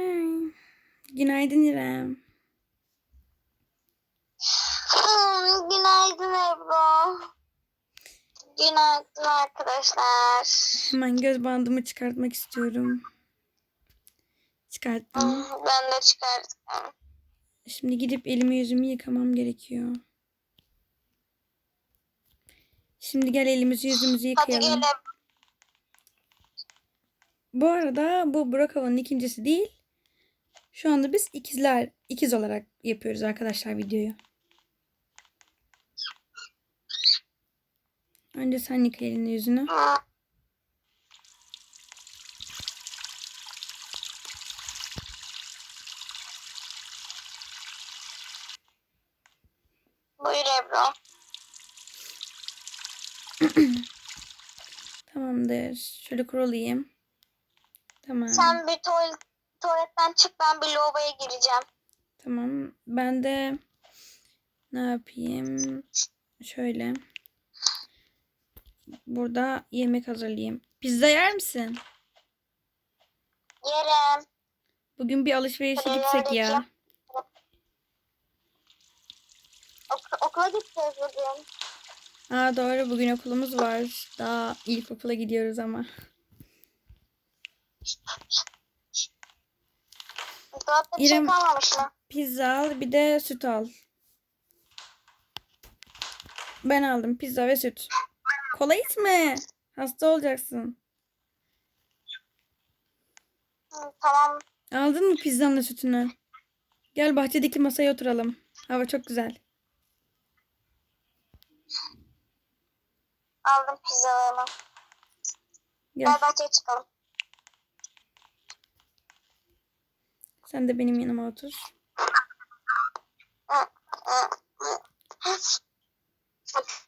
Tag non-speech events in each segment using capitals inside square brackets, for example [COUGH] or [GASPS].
Hmm. Günaydın İrem. Hmm, Günaydın Ebru. Günaydın arkadaşlar. Hemen göz bandımı çıkartmak istiyorum. Çıkarttım. Hmm, Ben de çıkarttım. Şimdi gidip elimi yüzümü yıkamam gerekiyor. Şimdi gel elimizi yüzümüzü Hadi yıkayalım. Ebru. Bu arada bu Brokova'nın ikincisi değil. Şu anda biz ikizler, ikiz olarak yapıyoruz arkadaşlar videoyu. Önce sen yıka elini yüzünü. Buyur Ebru. [CLEARS THROAT] Tamamdır. Şöyle kurulayım. Tamam. Sen bir tuvalet, tuvaletten çık ben bir lavaboya gireceğim. Tamam. Ben de ne yapayım? Şöyle. Burada yemek hazırlayayım. Pizza yer misin? Yerim. Bugün bir alışverişe gitsek ya. Ok- okula gideceğiz bugün. Aa doğru bugün okulumuz var. Daha ilkokula gidiyoruz ama. Dolapta bir şey İrem- kalmamış mı? Pizza al bir de süt al. Ben aldım pizza ve süt. Kola içme. Hasta olacaksın. Hı, Tamam. Aldın mı pizzanla sütünü? Gel bahçedeki masaya oturalım. Hava çok güzel. Aldım pizzalarımı. Gel. Gel bahçeye çıkalım. Sen de benim yanıma otur.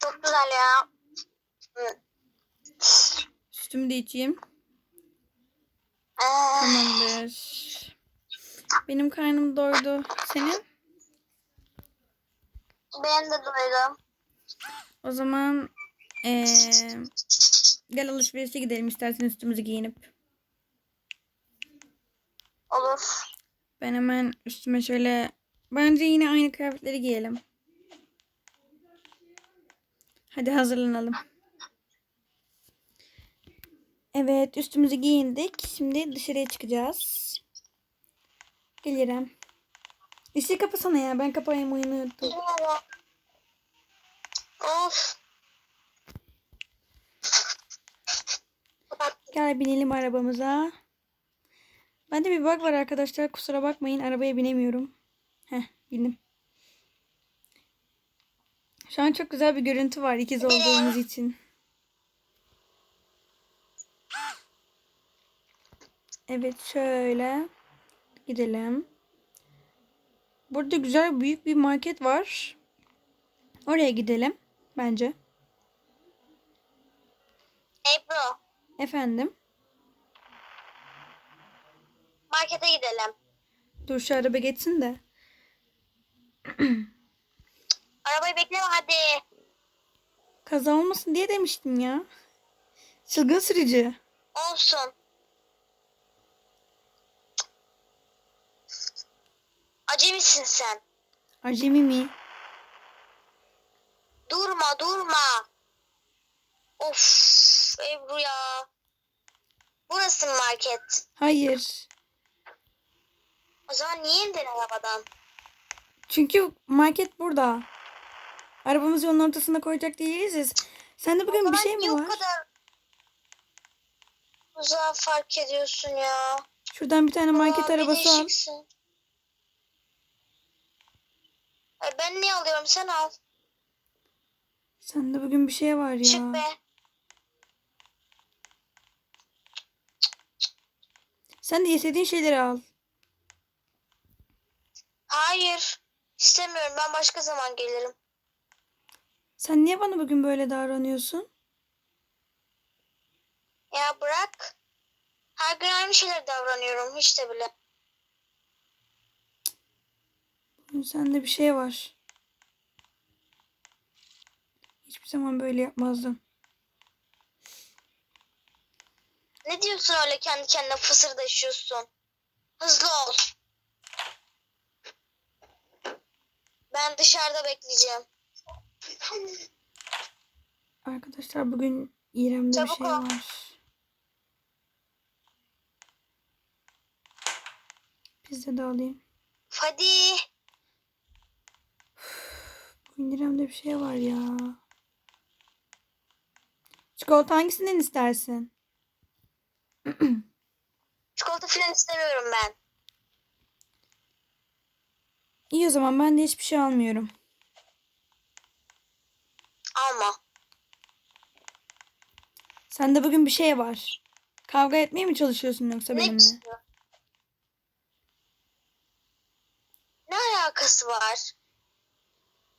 Çok güzel ya. Sütümü de içeyim. Ee, Tamamdır. Benim karnım doydu. Senin? Ben de duydum. O zaman eee, gel alışverişe gidelim istersen üstümüzü giyinip. Olur. Ben hemen üstüme şöyle bence yine aynı kıyafetleri giyelim. Hadi hazırlanalım. Evet üstümüzü giyindik. Şimdi dışarıya çıkacağız. Gelirim. Işığı kapasana ya. Ben kapayayım oyunu. Of. Gel binelim arabamıza. Bende bir bug var arkadaşlar. Kusura bakmayın. Arabaya binemiyorum. Heh bindim. Şu an çok güzel bir görüntü var ikiz olduğumuz için. Evet şöyle gidelim. Burada güzel büyük bir market var. Oraya gidelim bence. Ebru. Efendim. Markete gidelim. Dur şu araba geçsin de. [CLEARS THROAT] Arabayı bekleme hadi. Kaza olmasın diye demiştim ya. Çılgın sürücü. Olsun. Acemisin sen. Acemi mi? Durma durma. Of Ebru ya. Burası mı market? Hayır. O zaman niye indin arabadan? Çünkü market burada. Arabamızı yolun ortasına koyacak değiliz. biz. Sende bugün bir şey mi niye o var? kadar uzağa fark ediyorsun ya? Şuradan bir tane market Aa, arabası al. Ay, ben niye alıyorum sen al. Sende bugün bir şey var Çık ya. be. Sen de istediğin şeyleri al. Hayır. İstemiyorum ben başka zaman gelirim. Sen niye bana bugün böyle davranıyorsun? Ya bırak. Her gün aynı şeyler davranıyorum hiç de bile. Sende bir şey var. Hiçbir zaman böyle yapmazdın. Ne diyorsun öyle kendi kendine fısırdaşıyorsun? Hızlı ol. Ben dışarıda bekleyeceğim. Arkadaşlar bugün İrem'de bir şey ol. var. Pizza da alayım. Hadi. Bugün İrem'de bir şey var ya. Çikolata hangisinden istersin? [CLEARS THROAT] Çikolata falan istemiyorum ben. İyi o zaman ben de hiçbir şey almıyorum. Alma. Sende bugün bir şey var. Kavga etmeye mi çalışıyorsun yoksa Ne benimle? istiyor? Ne alakası var?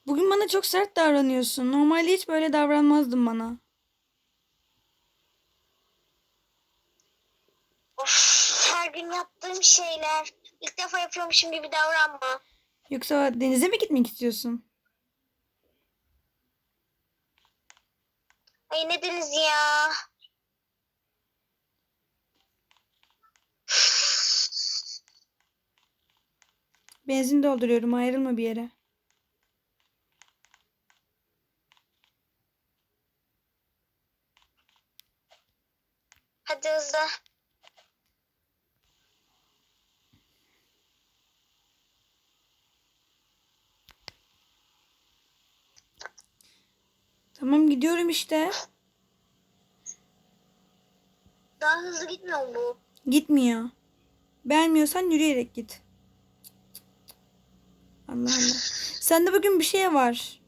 Bugün bana çok sert davranıyorsun. Normalde hiç böyle davranmazdın bana. Of, her gün yaptığım şeyler. İlk defa yapıyormuşum gibi davranma. Yoksa denize mi gitmek istiyorsun? Ay ne deniz ya? Benzin dolduruyorum. Ayrılma bir yere. Hadi hızlı. Tamam gidiyorum işte. Daha hızlı gitmiyor mu bu? Gitmiyor. Beğenmiyorsan yürüyerek git. Allah Allah. Sende bugün bir şey var.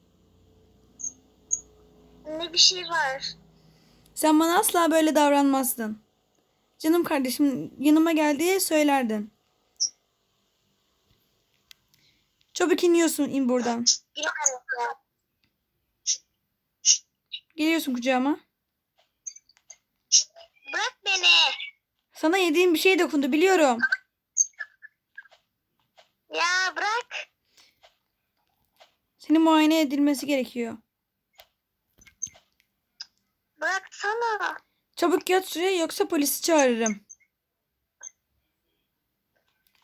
Ne bir şey var. Sen bana asla böyle davranmazdın. Canım kardeşim yanıma geldiği söylerdin. Çabuk iniyorsun in buradan. Ya. Geliyorsun kucağıma. Bırak beni. Sana yediğim bir şey dokundu biliyorum. Ya bırak. Senin muayene edilmesi gerekiyor. Bıraksana. Çabuk yat şuraya yoksa polisi çağırırım.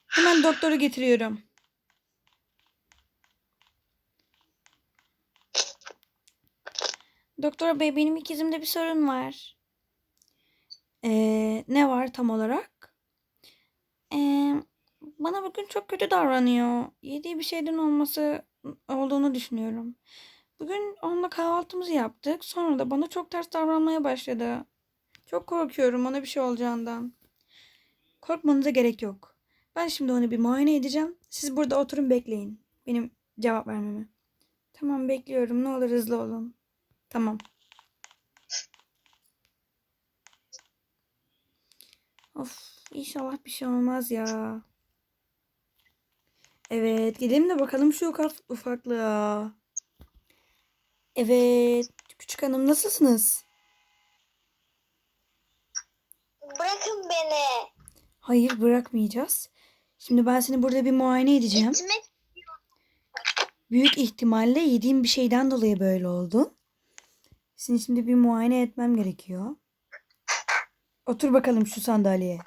Hemen doktoru getiriyorum. Doktor bey benim ikizimde bir sorun var. Ee, ne var tam olarak? Ee, bana bugün çok kötü davranıyor. Yediği bir şeyden olması olduğunu düşünüyorum. Bugün onunla kahvaltımızı yaptık. Sonra da bana çok ters davranmaya başladı. Çok korkuyorum ona bir şey olacağından. Korkmanıza gerek yok. Ben şimdi onu bir muayene edeceğim. Siz burada oturun bekleyin. Benim cevap vermemi. Tamam bekliyorum. Ne olur hızlı olun. Tamam. Of inşallah bir şey olmaz ya. Evet gidelim de bakalım şu ufak ufaklığa. Evet küçük hanım nasılsınız? Bırakın beni. Hayır bırakmayacağız. Şimdi ben seni burada bir muayene edeceğim. Gitmek Büyük ihtimalle yediğim bir şeyden dolayı böyle oldu. Seni şimdi bir muayene etmem gerekiyor. Otur bakalım şu sandalyeye.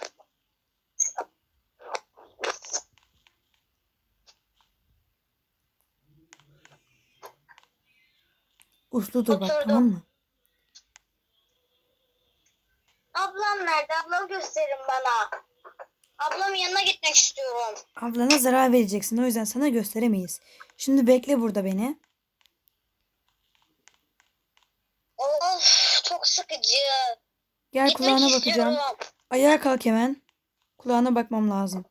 Uslu dur bak Oturdum. tamam mı? Ablam nerede? Ablamı gösterin bana. Ablamın yanına gitmek istiyorum. Ablana zarar vereceksin o yüzden sana gösteremeyiz. Şimdi bekle burada beni. Of çok sıkıcı. Gel Gitmek kulağına bakacağım. istiyorum. Ayağa kalk hemen. Kulağına bakmam lazım.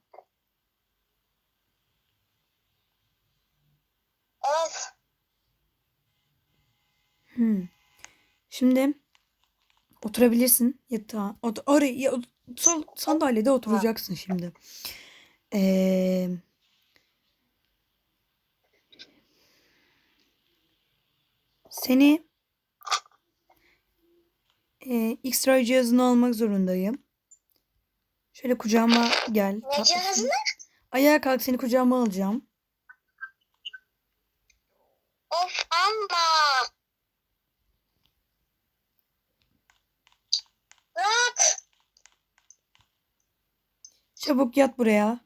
Of. Hmm. Şimdi oturabilirsin yatağa. Ot oraya ya- sol sandalyede oturacaksın şimdi. Ee, seni e, X-ray cihazını almak zorundayım. Şöyle kucağıma gel. Ne cihazını? Ayağa kalk seni kucağıma alacağım. Of amma. Bırak. Çabuk yat buraya.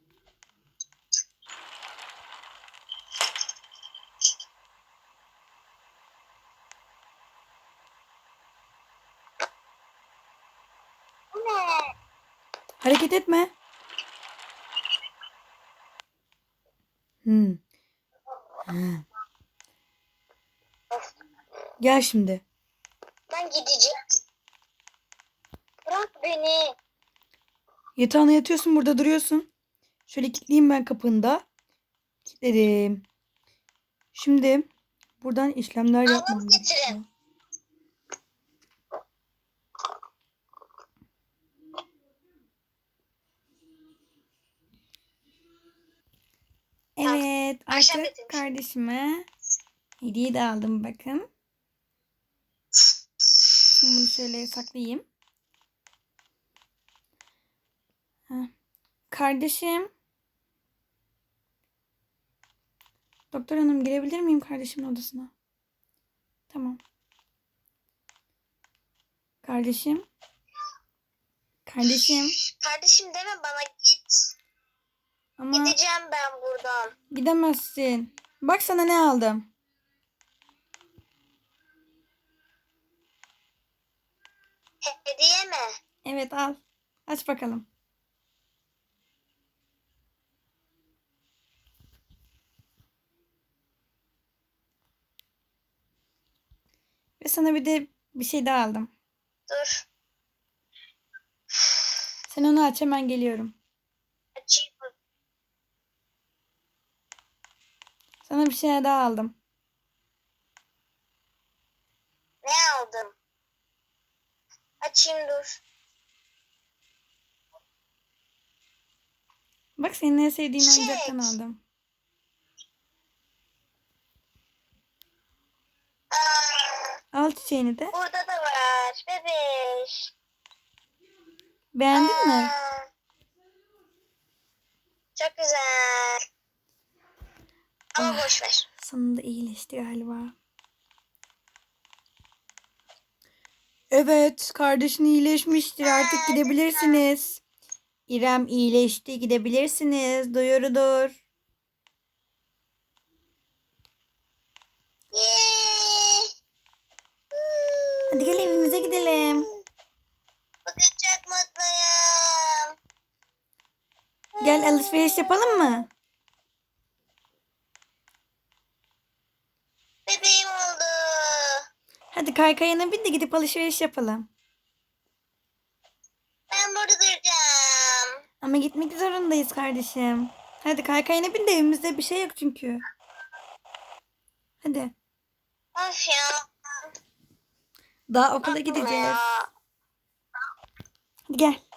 Etme. Hmm. Gel şimdi. Ben gideceğim. Bırak beni. Yatağına yatıyorsun burada duruyorsun. Şöyle kilitleyeyim ben kapında. Kilitledim. Şimdi buradan işlemler yapmam getirin. Getirmiş. kardeşime hediye de aldım bakın. Şimdi bunu şöyle saklayayım. Heh. Kardeşim. Doktor hanım girebilir miyim kardeşimin odasına? Tamam. Kardeşim. Kardeşim. Kardeşim deme bana git. Ama Gideceğim ben buradan. gidemezsin. Bak sana ne aldım. Hediye mi? Evet al. Aç bakalım. Ve sana bir de bir şey daha aldım. Dur. Sen onu aç hemen geliyorum. Açayım. Sana bir şey daha aldım. Ne aldım? Açayım dur. Bak senin en sevdiğin Çiçek. oyuncaktan aldım. Aa, Al çiçeğini de. burada da var. Bebeş. Beğendin mi? Aa, Çok güzel. Ama Ah. boş ver. Sonunda iyileşti galiba. Evet, kardeşin iyileşmiştir. Artık gidebilirsiniz. İrem iyileşti. Gidebilirsiniz. Duyurudur. Hadi gel evimize gidelim. Bugün çok mutluyum. Gel alışveriş yapalım mı? Kaykayına bin de gidip alışveriş yapalım. Ben burada duracağım. Ama gitmek zorundayız kardeşim. Hadi kaykayına bin de evimizde bir şey yok çünkü. Hadi. Of ya. Daha okula gideceğiz. Hadi gel.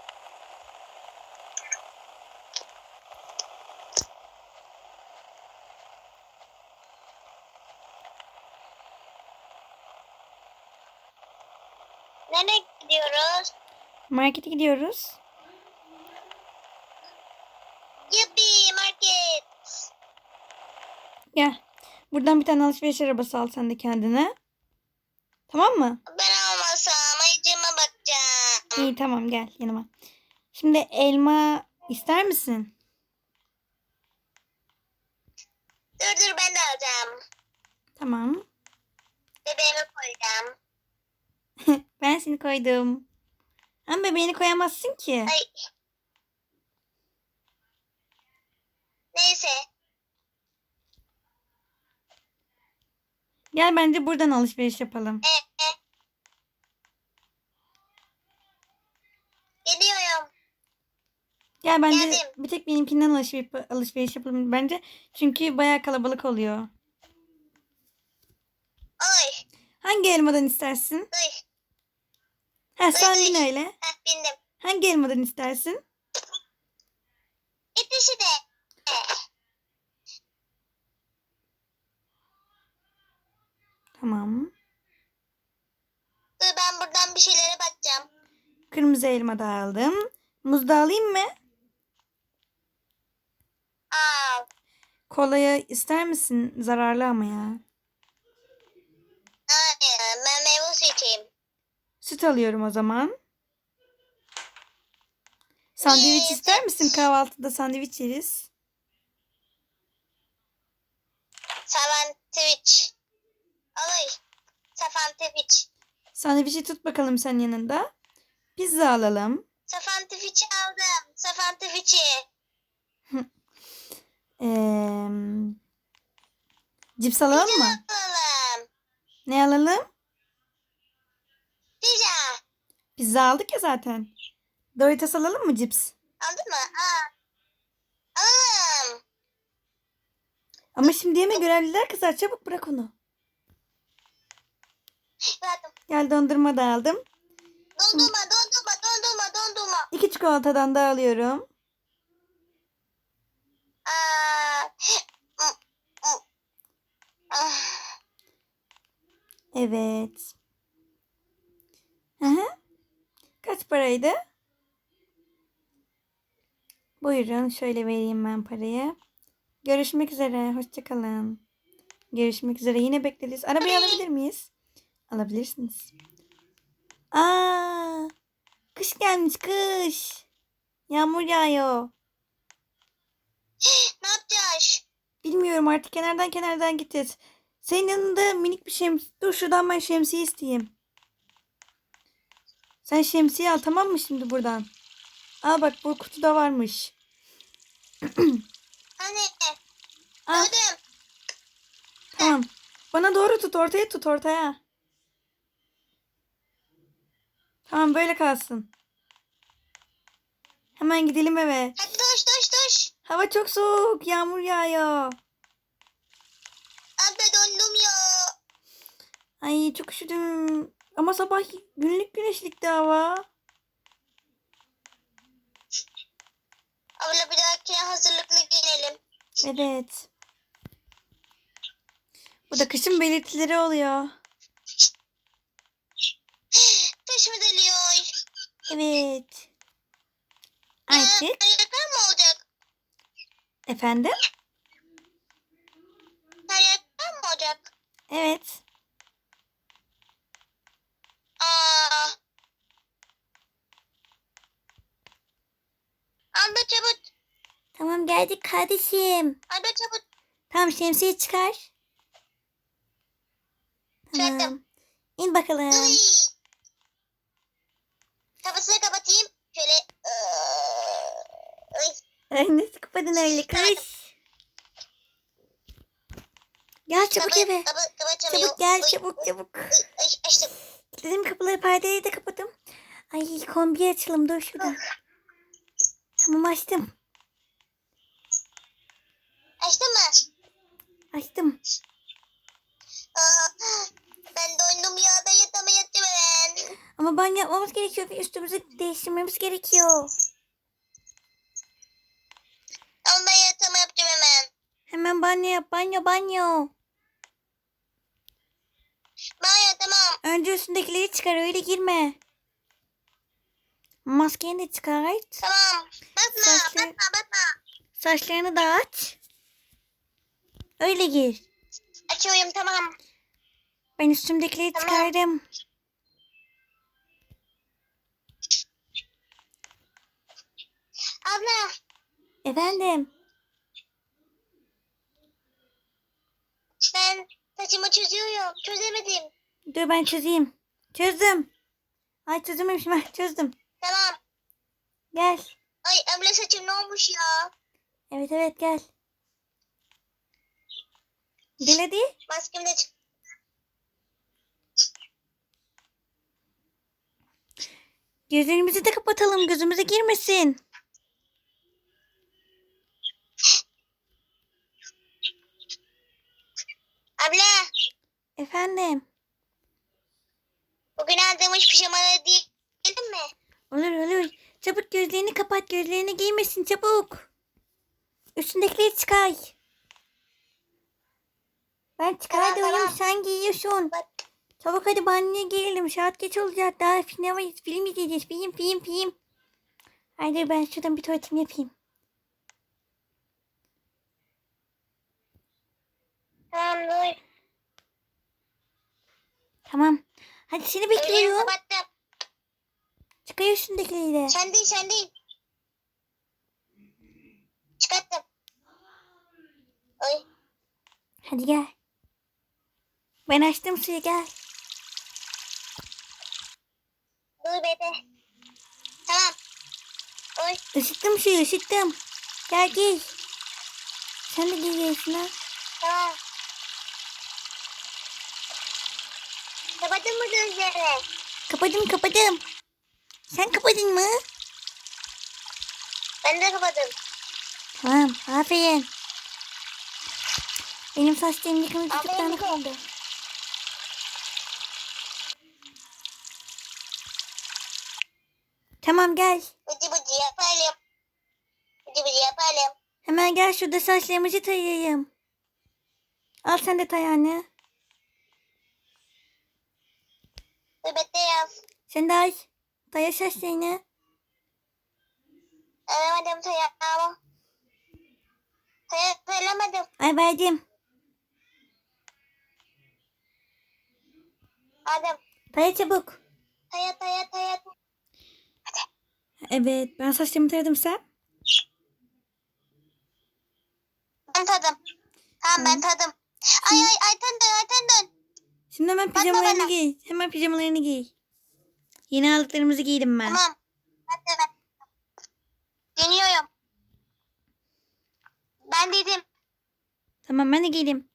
Nereye gidiyoruz? Markete gidiyoruz. Yuppi market. Gel. Buradan bir tane alışveriş arabası al sen de kendine. Tamam mı? Ben olmasam ayıcığıma bakacağım. İyi tamam gel yanıma. Şimdi elma ister misin? Dur dur ben de alacağım. Tamam. Bebeğimi koyacağım. [LAUGHS] ben seni koydum. Ama bebeğini koyamazsın ki. Ay. Neyse. Gel bence buradan alışveriş yapalım. E, e. Geliyorum. Gel bence Geldim. bir tek benimkinden alışveriş, alışveriş yapalım bence. Çünkü bayağı kalabalık oluyor. Oy. Hangi elmadan istersin? Duy. Ha sen bin ay. öyle. Heh bindim. Hangi elmadan istersin? İkisi de. Tamam. Dur ben buradan bir şeylere bakacağım. Kırmızı elma da aldım. Muz da alayım mı? Al. Kolaya ister misin? Zararlı ama ya. Hayır ben meyve suyu içeyim. Süt alıyorum o zaman. Sandviç Ee, ister misin? Kahvaltıda sandviç yeriz. Oy. Savan Twitch. Sandviçi tut bakalım sen yanında. Pizza alalım. Safantifiçi aldım. Safantifiçi. [LAUGHS] Ee, cips alalım mı? Alalım. Ne alalım? Pizza. Pizza aldık ya zaten. Doritos alalım mı cips? Aldın mı? Aa. Alalım. Ama şimdi yeme görevliler kızar. Çabuk bırak onu. Verdim. Gel dondurma da aldım. Dondurma, dondurma, dondurma, dondurma. İki çikolatadan da alıyorum. Aa. Mm, mm. Ah. Evet. Hı. Kaç paraydı? Buyurun şöyle vereyim ben parayı. Görüşmek üzere. Hoşçakalın. Görüşmek üzere. Yine bekleriz. Arabayı alabilir miyiz? Alabilirsiniz. Aa, kış gelmiş kış. Yağmur yağıyor. [GASPS] Ne yapacağız? Bilmiyorum artık kenardan kenardan gideceğiz. Senin yanında minik bir şems... Dur şuradan ben şemsiye isteyeyim. Sen şemsiye al tamam mı şimdi buradan? Al bak bu kutuda varmış. [CLEARS THROAT] Hani? Al tamam. Bana doğru tut ortaya tut ortaya. Tamam böyle kalsın. Hemen gidelim eve. Hadi duş, duş, duş. Hava çok soğuk. Yağmur yağıyor. Abla dondum ya. Ay çok üşüdüm. Ama sabah günlük güneşlikti hava. Abla bir dahakine hazırlıklı giyinelim. Evet. Bu da kışın belirtileri oluyor. Kış mı geliyor? Evet. Ee, Artık Karyaklar mı olacak? efendim? Karyaklar mı olacak? Evet. Aa. Abla çabuk. Tamam geldik kardeşim. Abla çabuk. Tamam şemsiye çıkar. Tamam. Çıkarttım. İn bakalım. Uy. Kafasını kapatayım. Şöyle. Uy. Ay nasıl kapadın öyle kış. Gel çabuk Kapı- eve. kapı açamıyor. Çabuk gel Uy, çabuk uy, çabuk. uy, Açtım. Dedim kapıları perdeyi de kapadım. Ay kombi açalım dur şurada. Tamam açtım. Açtın mı? Açtım. Aa, ben dondum ya. Ben yattım hemen. Ama banyo yapmamız gerekiyor ve üstümüzü değiştirmemiz gerekiyor. Ama ben yatağıma yaptım hemen. Hemen banyo yap banyo banyo. Banyo tamam. Önce üstündekileri çıkar öyle girme. Maskeni de çıkart. Tamam. Bakma. Saçlı- Bakma bakma. Saçlarını da aç. Öyle gir. Açıyorum tamam. Ben üstümdekileri Tamam. çıkardım. Abla. Efendim. Ben saçımı çözüyorum. Çözemedim. Dur ben çözeyim. Çözdüm. Ay çözememişim. Çözdüm. Tamam. Gel. Ay abla saçım ne olmuş ya? Evet evet gel. Gel hadi. Maskem de çık. Gözlerimizi de kapatalım. Gözümüze girmesin. Abla. Efendim. Bugün aldığımız pijamaları diyelim mi? Olur olur. Çabuk gözlerini kapat. Gözlerini giymesin çabuk. Üstündekileri çıkar. Ben çıkar Tamam, diyorum tamam. sen giyiyorsun. Bak. Çabuk hadi banyoya girelim. Saat geç olacak. Daha sinema film izleyeceğiz. Film film film. Haydi ben şuradan bir tuvaletimi yapayım. Tamam dur. Tamam. Hadi seni bekliyorum. Çıkar üstündekileri de. Sen değil sen değil. Çıkarttım. Oy. Hadi gel. Ben açtım suyu gel. Dur bebe. Tamam. Isıttım suyu ısıttım. Gel giy. Sen de giyiyorsun ha. Tamam. Kapadın mı gözlerini? Kapadım kapadım. Sen kapadın mı? Ben de kapadım. Tamam aferin. Benim saçlarım yıkanıp Aferin tutuklarına bize. kaldı. Tamam gel. Bıcı bıcı yapalım. Bıcı bıcı yapalım. Hemen gel şurada saçlarımızı tayayayım. Al sen de tay anne. Nöbette yaz. Sen de al. Taya saçlarını. Aramadım sayamı. Sayı söylemedim. Ay verdim. Adem. Taya çabuk. Taya taya taya. Evet ben saçlarımı taradım sen. Ben tadım. Tamam ben tadım. Ay ay ay dön ay dön. Şimdi hemen pijamalarını giy. Hemen pijamalarını giy. Yeni aldıklarımızı giydim ben. Tamam. Ben de ben. Deniyorum. Ben dedim. Tamam ben de giydim.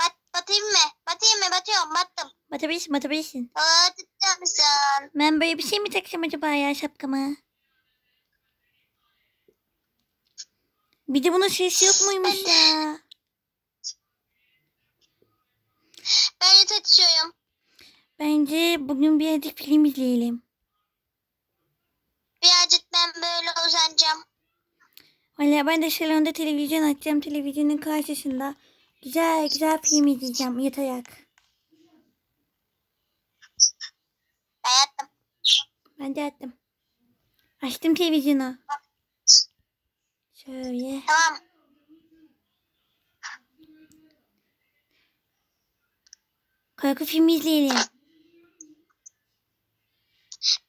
Bat, batayım mı? Batayım mı? Batıyorum. Battım. Batabilirsin batabilirsin. Batacak mısın? Ben böyle bir şey mi takacağım acaba ya şapkamı? Bir de bunun sesi yok muymuş ya? Ben de tatıyorum. Bence bugün birazcık film izleyelim. Birazcık ben böyle uzanacağım. Valla ben de salonda televizyon açacağım. Televizyonun karşısında güzel güzel film izleyeceğim yatarak. Ben yattım. Ben de attım. Açtım televizyonu. Şöyle. Tamam. Korku filmi izleyelim.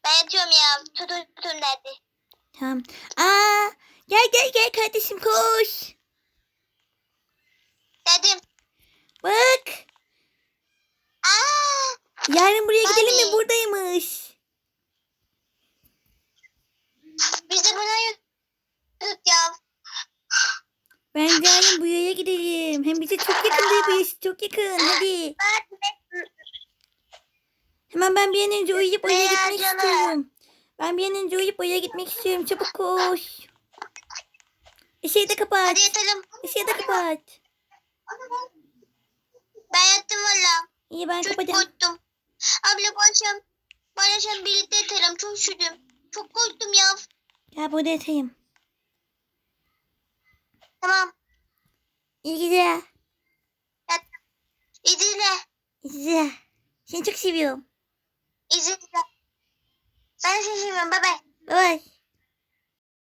Ben yatıyorum ya. Tutun tutun dedi. Tamam. Aa, gel gel gel kardeşim koş. Dedim. Bak. Aa, Yarın buraya gidelim mi? Buradaymış. biz de buna yuttuk ya. Bence yarın bu yaya gidelim. Hem bize çok yakın değil bu yaş- Çok yakın. Hadi. Ben Hemen ben bir an önce uyuyup Veya gitmek istiyorum. Ben bir an önce uyuyup oraya gitmek istiyorum. Çabuk koş. Işığı da kapat. Hadi yatalım. Işığı da kapat. Ben yattım valla. İyi ben Çok korktum. Abla bu akşam, bu akşam birlikte yatalım. Çok üşüdüm. Çok korktum ya. Gel burada yatayım. Tamam. İyi geceler. Yattım. İzle. İyi geceler. Seni çok seviyorum. 一直一个，三星新们，拜拜，拜拜。